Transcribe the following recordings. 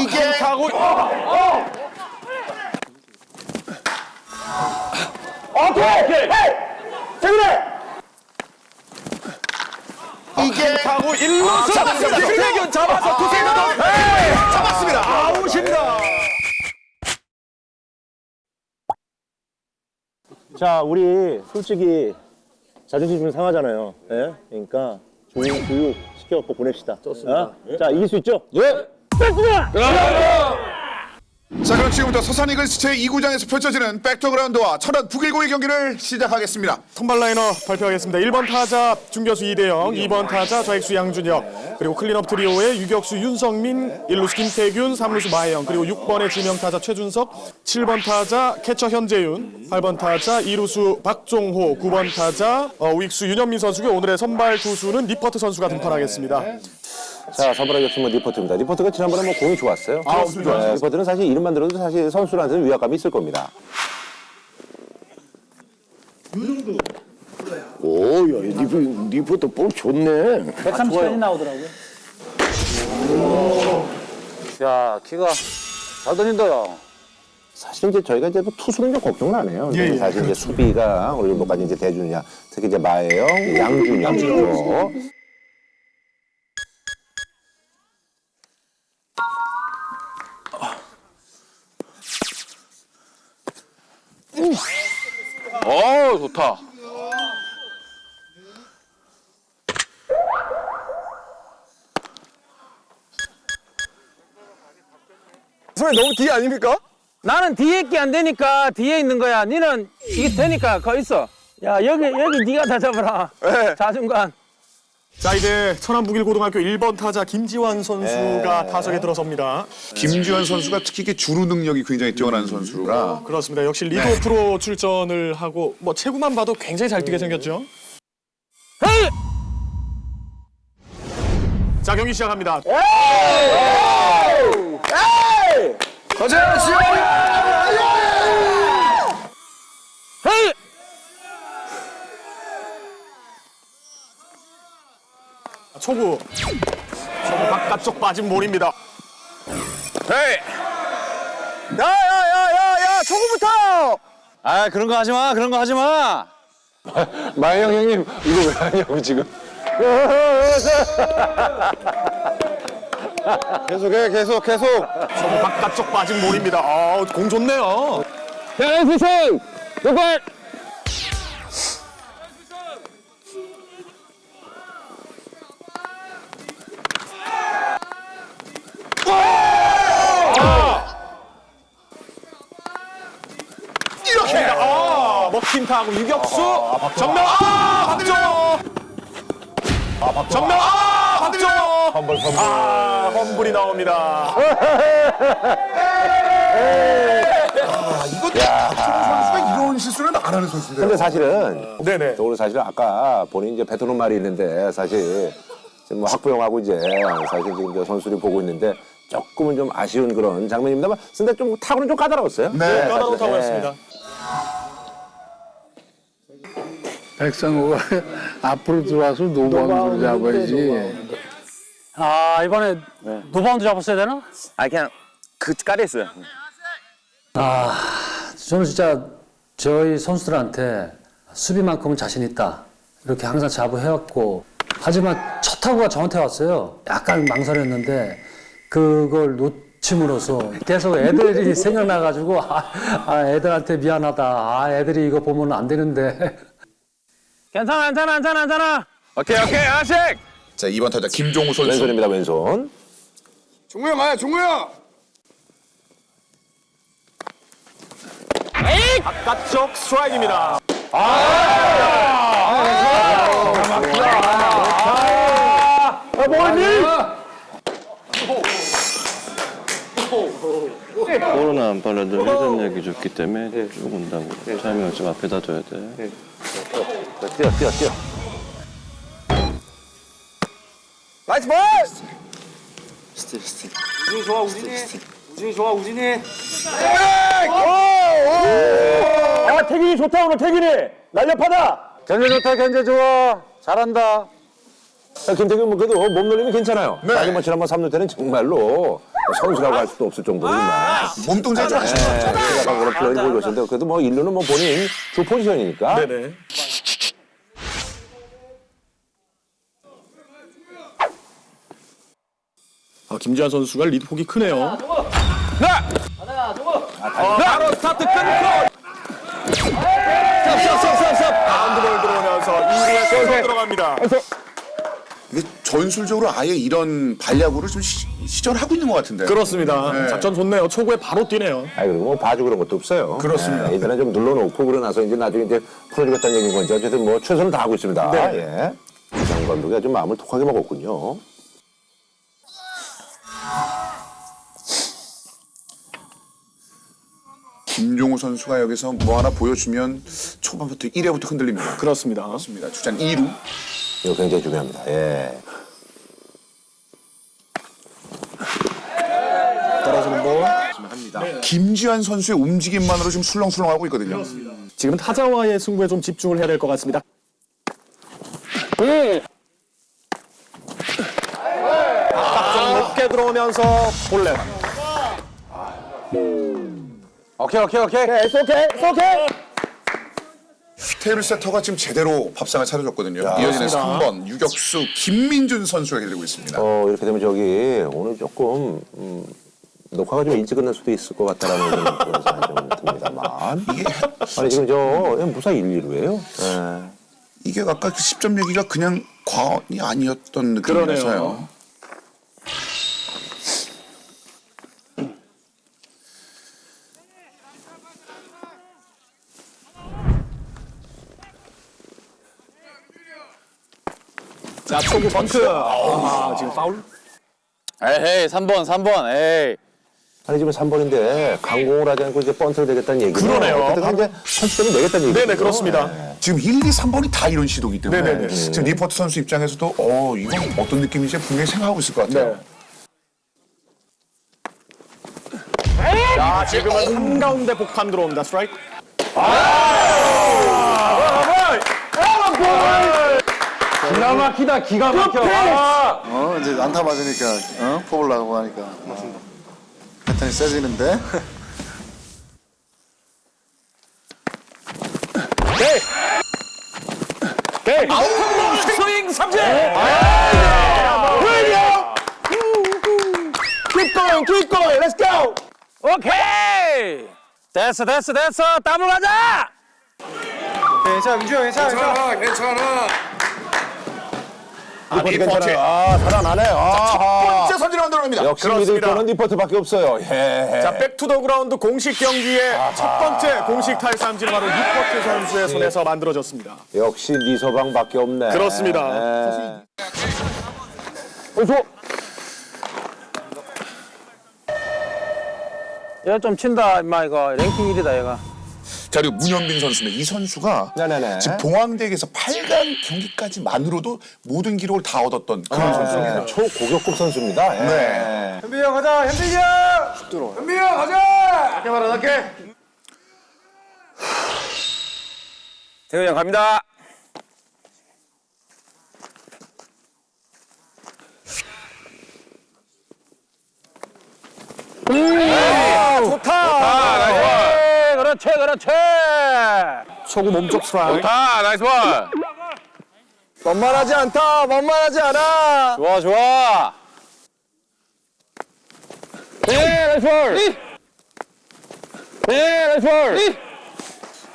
이게 타고 이게 타고 일루수 잡았습니다. 김태균 잡아서 두세는 잡았습니다. 아웃입니다. 자, 우리 솔직히 자존심 좀 상하잖아요. 예? 그러니까 조용 교육 시켜갖고 보냅시다. 좋습니다. 자, 이길 수 있죠? 자 그럼 지금부터 서산 이글스 제2구장에서 펼쳐지는 백터그라운드와 천안 북일고의 경기를 시작하겠습니다. 선발 라이너 발표하겠습니다. 1번 타자 중교수 이대영, 2번 타자 좌익수 양준혁, 그리고 클린업 트리오의 유격수 윤성민, 1루수 김태균, 3루수 마혜영, 그리고 6번의 지명 타자 최준석, 7번 타자 캐처 현재윤, 8번 타자 2루수 박종호, 9번 타자 어, 우익수 윤현민 선수고 오늘의 선발 투수는 리퍼트 선수가 등판하겠습니다. 자, 선발의 격수는 리포트입니다. 리포트가 지난번에 뭐 공이 좋았어요. 아, 좋았어요. 리포트는 사실 이름만 들어도 사실 선수들한테는 위압감이 있을 겁니다. 오, 야, 리포, 리포터 볼 좋네. 130까지 나오더라고요. 야, 키가 잘 던진다, 야. 사실 이제 저희가 이제 뭐 투수는 좀 걱정은 안 해요. 근데 사실 이제 수비가 어느 정도까지 이제 대주느냐. 특히 이제 마혜영, 양준혁. 양준혁. 어, 좋다. 선생님 너무 뒤에 아닙니까? 나는 뒤에 게 안 되니까 뒤에 있는 거야. 니는 이게 되니까 거 있어. 야 여기 여기 네가 다 잡아라. 자중간. 자 이제 천안 북일고등학교 1번 타자 김지환 선수가 타석에 들어섭니다. 김주현 선수가 특히 이게 주루 능력이 굉장히 뛰어난 선수라 그렇습니다. 역시 리그 프로 출전을 하고 뭐 체구만 봐도 굉장히 잘 뛰게 생겼죠. 자 경기 시작합니다. 헤이! 초구. 초구 바깥쪽 빠진 볼입니다. 헤이! 야, 야, 야, 야, 야, 초구부터! 아, 그런 거 하지 마, 그런 거 하지 마! 마혜영 형님, 이거 왜 하냐고 지금. 계속해, 계속, 계속! 초구 바깥쪽 빠진 볼입니다. 아, 공 좋네요. 야 수성 똑발. 아, 타구 유격수 정면 아, 박정호. 정면 아, 박정호. 험불 험불. 아, 험불이 나옵니다. 이거 박정호 선수가 이런 실수는 안 하는 선수인데요. 근데 사실은 네네. 또 오늘 사실 아까 본인 이제 뱉어놓은 말이 있는데 사실 지금 뭐 학부형하고 이제 사실 지금 저 선수들이 보고 있는데 조금은 좀 아쉬운 그런 장면입니다만 근데 좀 타구는 좀 까다로웠어요. 네. 까다로운 사실은. 타구였습니다. 백상호가 앞으로 들어와서 노바운드를 잡아야지. 아 이번에 노바운드 잡았어야 되나? 아, 그냥 그 까리했어요. 저는 진짜 저희 선수들한테 수비만큼은 자신 있다. 이렇게 항상 자부해왔고, 하지만 첫 타구가 저한테 왔어요. 약간 망설였는데, 그걸 놓침으로써 계속 애들이 생각나가지고, 아, 아, 애들한테 미안하다. 아, 애들이 이거 보면 안 되는데. 괜찮아 괜찮아 괜찮아 괜찮아. 오케이, 오케이, 하나씩! 자 2번 타자 김종우 선수. 왼손입니다 왼손. 종우 형, 아야, 종우 형! 바깥쪽 스트라이크입니다. 코로나 안 빨라도 회전력이 좋기 때문에 쭉 온다고 타이밍을 좀 앞에다 둬야 돼 뛰어 뛰어 뛰어. 나이스 볼! 스틸 스틸 아 태균이 좋다 오늘 태균이 날렵하다. 견제 좋다, 견제 좋아. 잘한다. 자, 김태균 뭐 그래도 몸놀림이 괜찮아요. 네. 하지만 지난번 3루 때는 정말로 선수라고 할 수도 없을 정도로 정말. 몸동작이 좀. 네, 약간 그런 플레이를 보여줬는데 그래도 뭐 일루는 뭐 본인 주 포지션이니까. 네네. 김지한 선수가 리드 폭이 크네요. 바로 스타트 끊고. 바운드볼 들어오면서 2루에 gol로 들어갑니다. 이게 전술적으로 아예 이런 반야구를 좀 시, 시전하고 있는 것 같은데. 그렇습니다. 네. 작전 좋네요. 초구에 바로 뛰네요. 아 그리고 뭐 봐주 그런 것도 없어요. 그렇습니다. 예, 일단은 좀 눌러놓고 그러고 나서 이제 나중에 이제 풀어주겠다는 얘기인 건지 어쨌든 뭐 최선을 다하고 있습니다. 네. 예. 이상 감독이 아주 마음을 독하게 먹었군요. 김종우 선수가 여기서 뭐 하나 보여주면 초반부터 1회부터 흔들립니다. 그렇습니다. 그렇습니다. 주장 2루. 이거 굉장히 중요합니다. 예. 떨어지는 볼. 김지환 선수의 움직임만으로 지금 술렁술렁하고 있거든요. 지금 타자와의 승부에 좀 집중을 해야 될 것 같습니다. 바깥쪽 높게 들어오면서 볼넷. 오케이 오케이 오케이. 오케이 오케이 오케이. 테이블 세터가 지금 제대로 밥상을 차려줬거든요. 이어지는 그렇습니다. 3번 유격수 김민준 선수가 기다리고 있습니다. 어, 이렇게 되면 저기 오늘 조금 음, 녹화가 좀 일찍 끝날 수도 있을 것 같다라는 그런 그런 생각이 좀 듭니다만. 아니 지금 저 무사 1, 2루예요. 예. 이게 아까 그 10점 얘기가 그냥 과언이 아니었던 느낌이라서요. 그러네요. 자, 초구 번트. 아, 지금 파울. 에이 3번 3번 에이 아니 지금 3번인데 강공을 하지 않고 이제 번트를 내겠다는 얘기죠. 그러네요. 어쨌든 이제 선수점을 내겠다는 얘기죠. 네네, 그렇습니다. 지금 1, 2, 3번이 다 이런 시도이기 때문에 네네네. 지금 리포트 선수 입장에서도 어 이건 어떤 느낌인지 분명히 생각하고 있을 것 같아요. 자, 지금은 한가운데 복판 들어옵니다. 스트라이크. 기가 막히다 기가 막혀. 아. 어 이제 안타 맞으니까 어 포볼 나가고 하니까 패턴이 세지는데 스윙 삼진. Keep going, keep going. Let's go. 오케이. 됐어 됐어 됐어. 더블 가자. 아, 리포트 아 살아나네. 아, 번째 선진을 만들어냅니다. 역시 그렇습니다. 믿을 거는 리포트밖에 없어요. 예. 자, 백투더 그라운드 공식 경기의 첫 번째 공식 탈삼진은 바로 유퍼트 선수의 손에서 만들어졌습니다. 역시 네 서방밖에 없네. 그렇습니다. 예. 얘가 좀 친다 임마 이거 랭킹 1위다 얘가. 자 그리고 문현빈 선수입니다. 이 선수가 네네네. 지금 봉황대에서 8강 경기까지만으로도 모든 기록을 다 얻었던 그런 선수입니다. 예, 초고격급 선수입니다. 예. 네. 현빈이 형 가자 현빈이 형. 들어. 현빈이 형 가자. 낮게 말아 낮게. 태훈이 형 갑니다. 좋다. 네, 그렇지 그렇지. 초구 몸쪽 스트라이크. 아 나이스 볼 만만하지 않다. 만만하지 않아. 좋아 좋아 네 나이스 볼. 네 나이스 볼.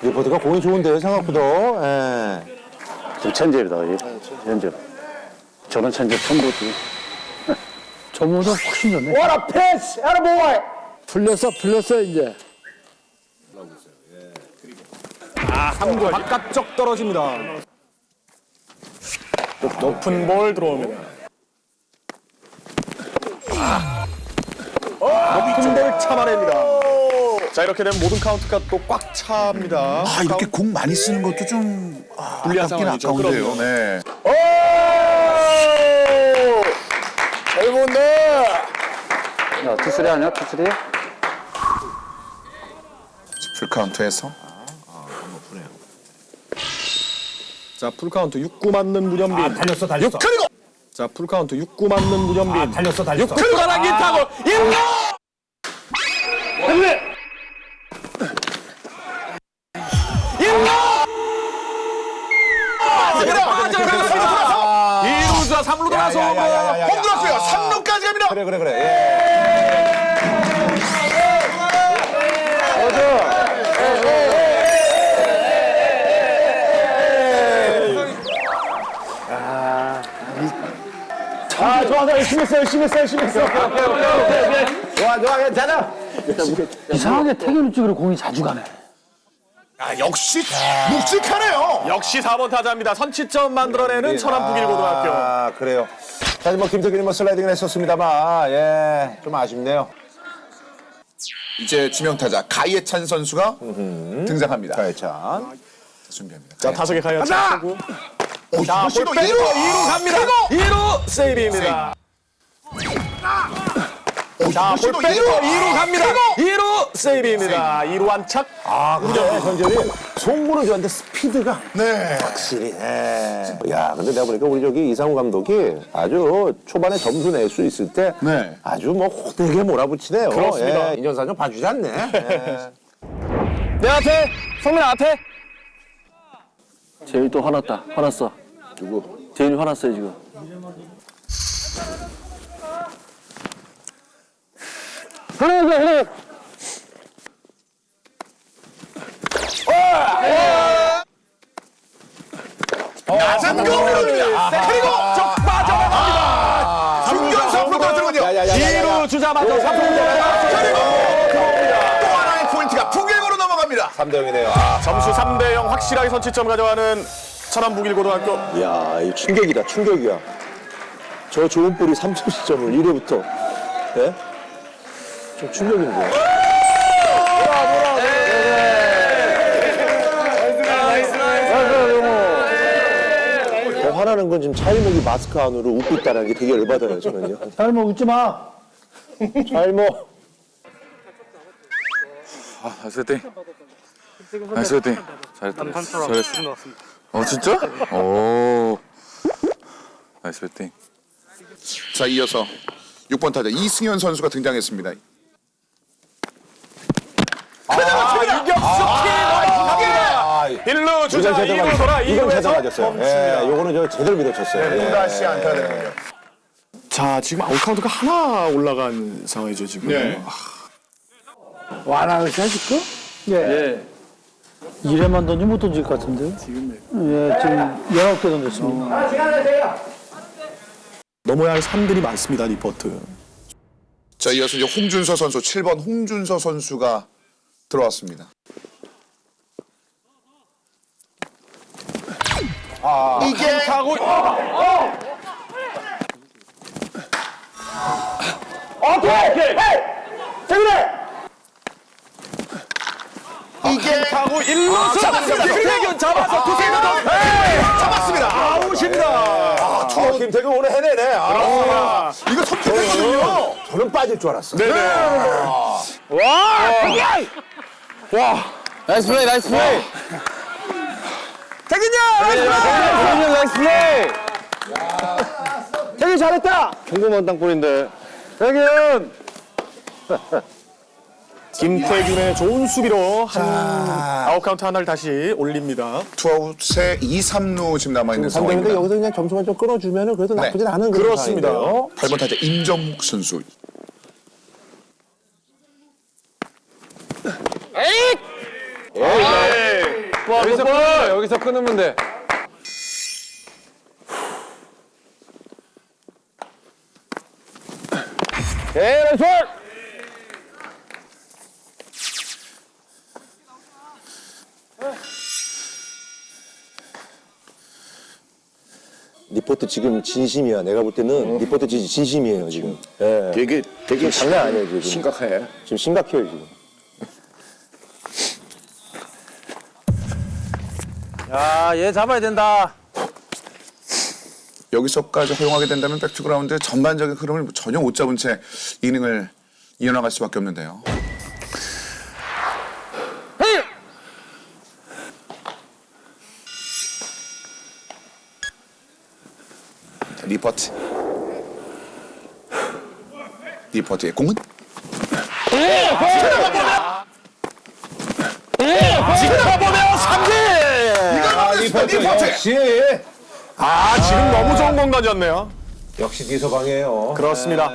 리포트가 공이 좋은데요, 생각보다. 예. 천재입니다. 천재. 저런 천재 처음 보지. 저보다 훨씬 좋네. What a pitch, attaboy. 풀렸어 풀렸어 이제 3구 바깥쪽 떨어집니다. 높은 볼 들어옵니다. 아. 높은 볼 참아냅니다. 자 이렇게 되면 모든 카운트가 또 꽉 찹니다. 아 이렇게 공 많이 쓰는 것도 좀 아, 불리한 아깝긴 상황이죠. 아까운데요. 그럼요. 네. 야, 투쓰리 아니야? 투쓰리? 풀 카운트에서 자 풀카운트 6구 맞는 문현빈. 달렸어, 달렸어. 그리고 자 풀카운트 6구 맞는 문현빈. 아, 달렸어 달렸어. 출발한 기타고 1루. 빠져나갔습니다. 2루자 3루 돌아서. 홈 들었어요. 3루까지 갑니다. 그래 그래 그래. 예. 아 좋아 열심히 했어 열심히 했어 열심히 했어. 좋아 좋아 괜찮아. 이상하게 태균 쪽으로 공이 자주 가네. 아, 역시 묵직하네요. 역시 4번 타자입니다. 선취점 만들어내는 천안 북일고등학교. 아 그래요. 사실 뭐 김태균이 뭐 슬라이딩을 했었습니다만 예 좀 아쉽네요. 이제 지명타자 가예찬 선수가 등장합니다. 가해찬. 준비합니다. 자 타석에 가야 차고. 오, 자, 이거 볼 빼고 2루 갑니다. 2루 세이브입니다. 자, 볼 이거 빼고 이루! 2루 갑니다. 2루 세이브입니다. 2루 안착. 아 근데 현재이 송구는 좋았는데 스피드가 네. 확실히. 예. 야 근데 내가 보니까 우리 저기 이상우 감독이 아주 초반에 점수 낼 수 있을 때 네. 아주 뭐 호되게 몰아붙이네요. 그렇습니다. 예. 인연사 좀 봐주지 않네. 예. 내 앞에 성민 앞에 제일 또 화났다. 화났어. 누구? 제일 화났어요 지금. 낮은 공입니다. 그리고 적 빠져나갑니다. 중견수 앞으로 떨어지는군요. 2루 주자마자 3루 그리고 또 하나의 포인트가 풍계고로 넘어갑니다. 3대 0이네요. 아. 점수 3대 0 확실하게 선취점 가져가는 천안 북일고등학교. 야, 이 충격이다, 충격이야. 저 좋은 볼이 3점 시점을 1회부터. 예? 좀 충격인데. 더 화나는 건 지금 차일목이 마스크 안으로 웃고 있다는 게 되게 열받아요, 저는요. 잘못 웃지 마. 차일목. 나이스 배팅. 나이스 배팅. 잘했다. 잘했어. 어 진짜? 오. 나이스 배팅. 자, 이어서 6번 타자 이승현 선수가 등장했습니다. 아, 1루 주자 이건 제대로 2루 돌아 맞았어요. 이건 제대로 2루에서 맞았어요. 예, 요거는 저 제대로 밀어쳤어요. 예. 다시 안타가 되는군요. 자 지금 아웃카운트가 하나 올라간 상황이죠 지금. 네. 완화를 하실까? 예. 이래만 던지 못 던질 것 같은데. 지금 예, 지금 19개 던졌습니다. 넘어야 할 산들이 많습니다 리포트. 자, 이어서 이제 홍준서 선수 7번 홍준서 선수가 들어왔습니다. 이게 타고 이 게 타고 1루 잡았습니다. 김태균 잡아서 투세이브 잡았습니다. 아웃입니다. 아, 김태균 오늘 해내네. 아, 이거 선택했거든요. 저는 빠질 줄 알았어. 네네. 나이스 플레이 나이스 플레이. 태균이 형 나이스 플레이. 태균 잘했다. 평범한 땅볼인데. 태균 김태균의 좋은 수비로 한 아웃 카운트 하나를 다시 올립니다. 투아웃에 2, 3루 지금 남아있는 3대인데 상황입니다. 여기서 그냥 점수만 좀 끊어주면 그래도 네. 나쁘진 않은 그런 그렇습니다. 상황인데요. 8번 타자 임정욱 선수. 여기서 끊어 여기서 끊으면 돼 에이 나이스 볼! 리포트 지금 진심이야. 내가 볼 때는 리포트 진- 진심이에요, 지금. 예. 되게 되게 장난 아니에요, 지금. 심각해. 지금 심각해요, 지금. 야 얘 잡아야 된다 여기서까지 허용하게 된다면 백투그라운드의 전반적인 흐름을 전혀 못 잡은 채 이닝을 이어나갈 수밖에 없는데요. 리퍼트 리포트의 공은 아, 리포트 리포트! 역시 아 지금 너무 좋은 공간이었네요. 역시 뒤서방이에요. 그렇습니다.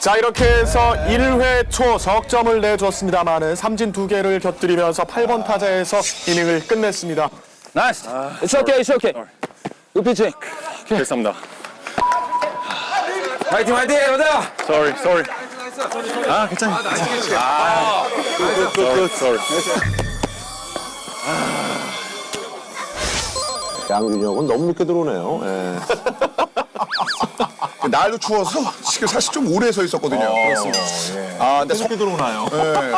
자 이렇게 해서 1회 초 석점을 내줬습니다만은 삼진 두 개를 곁들이면서 8번 타자에서 이닝을 끝냈습니다. 나이스. It's okay, it's okay. 굿 피칭. 됐습니다. 화이팅, 화이팅, 여자. Sorry, sorry. 아, 괜찮아. 아, good, good, good, sorry. 양준혁은 너무 늦게 들어오네요. 예. 날도 추워서 지금 사실 좀 오래 서 있었거든요. 그렇습니다. 아, 근데 석, 들어오나요? 예.